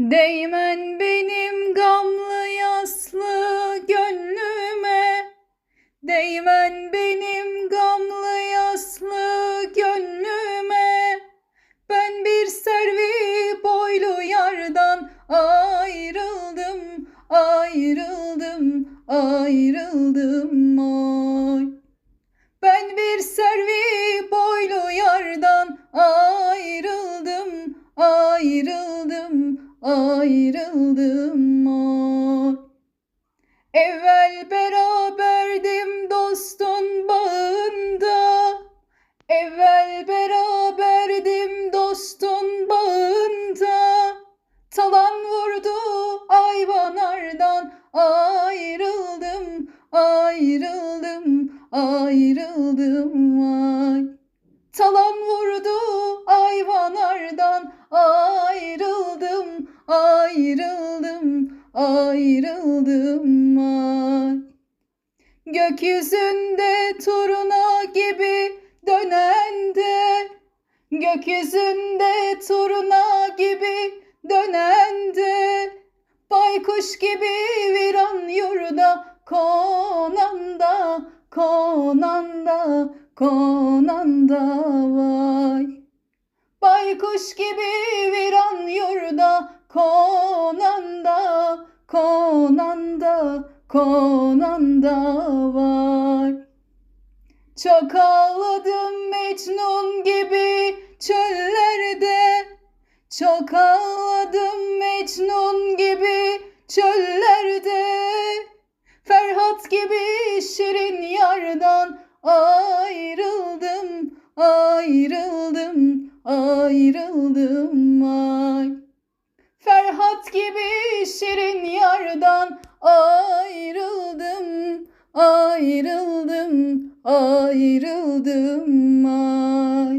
Değmen benim gamlı yaslı gönlüme. Değmen benim gamlı yaslı gönlüme. Ben bir servi boylu yardan ayrıldım Ayrıldım, ayrıldım. oy Ayrıldım, ayrıldım oy Evvel beraberdim dostun bağında. Evvel beraberdim dostun bağında. Talan vurdu ayvanardan Ayrıldım, ayrıldım, ayrıldım ay ayrıldım ay. Gökyüzünde turna gibi dönen de Gökyüzünde turna gibi dönen de Baykuş gibi viran yurda konanda Konanda, konanda vay. Baykuş gibi viran yurda konanda konanda konanda vay Çok ağladım Mecnun gibi çöllerde. Çok ağladım Mecnun gibi çöllerde. Ferhat gibi şirin yardan ayrıldım ayrıldım ayrıldım ay. Ferhat gibi şirin yardan ayrıldım ayrıldım ayrıldım ay